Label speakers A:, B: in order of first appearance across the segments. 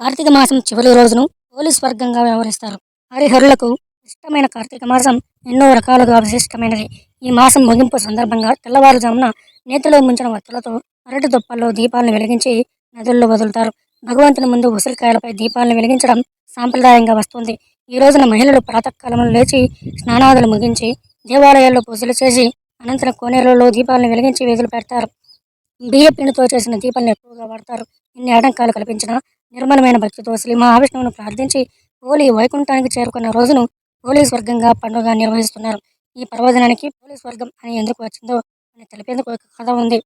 A: కార్తీక మాసం చివరి రోజును పోలీస్ వర్గంగా వ్యవహరిస్తారు. హరిహరులకు ఇష్టమైన కార్తీక మాసం ఎన్నో రకాలుగా విశిష్టమైనది. ఈ మాసం ముగింపు సందర్భంగా తెల్లవారుజామున నేతిలో ముంచిన వత్తులతో అరటి దుప్పల్లో దీపాలను వెలిగించి నదుల్లో వదులుతారు. భగవంతుని ముందు ఉసిరికాయలపై దీపాలను వెలిగించడం సాంప్రదాయంగా వస్తుంది. ఈ రోజున మహిళలు ప్రాతకాలంలో లేచి స్నానాదులు ముగించి దేవాలయాల్లో పూజలు చేసి అనంతరం కోనేరులలో దీపాలను వెలిగించి వీధులు పెడతారు. బియ్య పిండితో చేసిన దీపాలను ఎక్కువగా వాడతారు. ఇన్ని ఆటంకాలు కల్పించిన నిర్మలమైన భక్తితో శ్రీ మహావిష్ణువును ప్రార్థించి హోలీ వైకుంఠానికి చేరుకున్న రోజును హోలీ స్వర్గంగా పండుగ నిర్వహిస్తున్నారు. ఈ పర్వదినానికి పోలీస్ వర్గం అని ఎందుకు వచ్చిందో అని తెలిపేందుకు ఒక కథ ఉంది.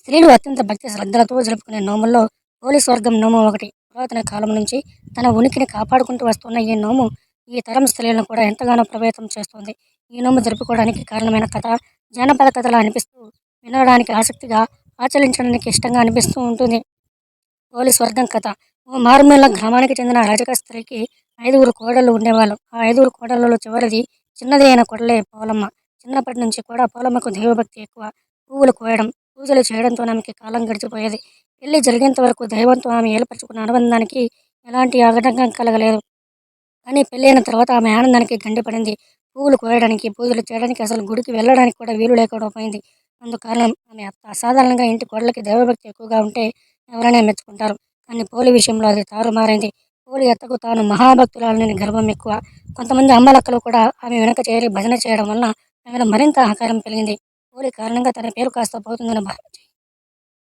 A: స్త్రీలు అత్యంత భక్తి శ్రద్ధలతో జరుపుకునే నోముల్లో పోలీస్ వర్గం నోము ఒకటి. పురాతన కాలం నుంచి తన ఉనికిని కాపాడుకుంటూ వస్తున్న ఈ నోము ఈ తరం స్త్రీలను కూడా ఎంతగానో ప్రభావితం చేస్తుంది. ఈ నోము జరుపుకోవడానికి కారణమైన కథ జానపద కథలా అనిపిస్తూ వినడానికి ఆసక్తిగా ఆచరించడానికి ఇష్టంగా అనిపిస్తూ ఉంటుంది. పోలీస్ వర్గం కథ. ఓ మారుమూల గ్రామానికి చెందిన రజక స్త్రీకి ఐదుగురు కోడళ్ళు ఉండేవాళ్ళు. ఆ ఐదుగురు కోడళ్ళలో చివరిది చిన్నది అయిన కొడలే పోలమ్మ. చిన్నప్పటి నుంచి కూడా పోలమ్మకు దైవభక్తి ఎక్కువ. పువ్వులు కోయడం పూజలు చేయడంతో ఆమెకి కాలం గడిచిపోయేది. పెళ్ళి జరిగేంత వరకు దైవంతో ఆమె ఏర్పరచుకున్న అనుబంధానికి ఎలాంటి ఆటంకం కలగలేదు. కానీ పెళ్ళైన తర్వాత ఆమె ఆనందానికి గండిపడింది. పువ్వులు కోయడానికి పూజలు చేయడానికి అసలు గుడికి వెళ్ళడానికి కూడా వీలు లేకుండా పోయింది అందుకారణం ఆమె అత్త అసాధారణంగా ఇంటి కోడలకి దైవభక్తి ఎక్కువగా ఉంటే ఎవరైనా మెచ్చుకుంటారు. కానీ పోలి విషయంలో అది తారుమారైంది. పోలి అత్తకు తాను మహాభక్తురాలని గర్వం ఎక్కువ. కొంతమంది అమ్మలక్కలు కూడా ఆమె వెనక చేరి భజన చేయడం వలన ఆమెలో మరింత ఆకారం పెరిగింది. పోలి కారణంగా తన పేరు కాస్త పోతుందని భావించి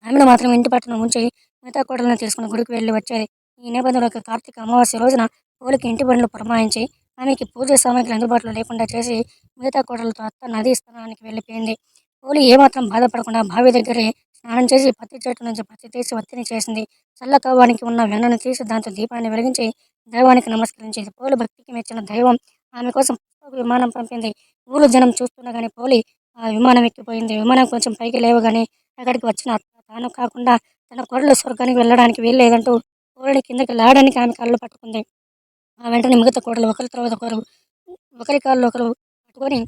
A: ఆమెను మాత్రం ఇంటి పట్టున ఉంచి మిగతా కోడలను తీసుకుని గుడికి వెళ్ళి వచ్చేది. ఈ నేపథ్యంలో కార్తీక అమావాస్య రోజున పోలికి ఇంటి పనులు పురమాయించి ఆమెకి పూజ సామాగ్రి అందుబాటులో లేకుండా చేసి మిగతా కోడలతో అత్త నదీ స్నానానికి వెళ్ళిపోయింది. పోలి ఏమాత్రం బాధపడకుండా బావి దగ్గరే స్నానం చేసి పత్తి చెట్టు నుంచి పత్తి తీసి వత్తిని చేసింది. చల్ల కవ్వానికి ఉన్న వెన్నను తీసి దాంతో దీపాన్ని వెలిగించి దైవానికి నమస్కరించింది. పోలి భక్తికి మెచ్చిన దైవం ఆమె కోసం విమానం పంపింది. ఊరు జనం చూస్తున్నా కానీ పోలి ఆ విమానం ఎక్కిపోయింది. విమానం కొంచెం పైకి లేవగానే అక్కడికి వచ్చిన తాను కాకుండా తన కొరలు స్వర్గానికి వెళ్ళడానికి వీల్లేదంటూ కోడని కిందకి లాగడానికి ఆమె కళ్ళు పట్టుకుంది. ఆ వెంటనే మిగతా కోడలు ఒకరి తర్వాత ఒకరు ఒకరి కాళ్ళు ఒకరు పట్టుకొని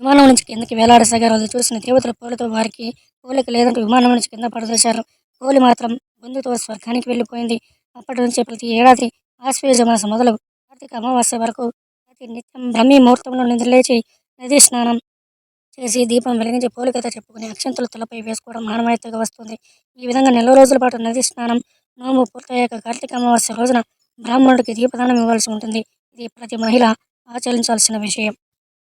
A: విమానం నుంచి కిందకి వేలాడసాగారు అది చూసిన దేవతల పోలితో వారికి పోలిక లేదంటూ విమానం నుంచి కింద పడదోశారు పోలి మాత్రం గొంతుతో స్వర్గానికి వెళ్ళిపోయింది. అప్పటి నుంచి ప్రతి ఏడాది ఆశ్వేజ మాసం మొదలు కార్తీక అమావాస్య వరకు ప్రతి నిత్యం బ్రహ్మీ ముహూర్తంలో నిద్రలేచి నదీ స్నానం చేసి దీపం వెలిగించి పోలికతో చెప్పుకుని అక్షంతలు తలపై వేసుకోవడం ఆనవాయితీగా వస్తుంది. ఈ విధంగా నెల రోజుల పాటు నదీ స్నానం నోము పూర్తయ్యాక కార్తీక అమావాస్య రోజున బ్రాహ్మణుడికి దీపదానం ఇవ్వాల్సి ఉంటుంది. ఇది ప్రతి మహిళ ఆచరించాల్సిన విషయం.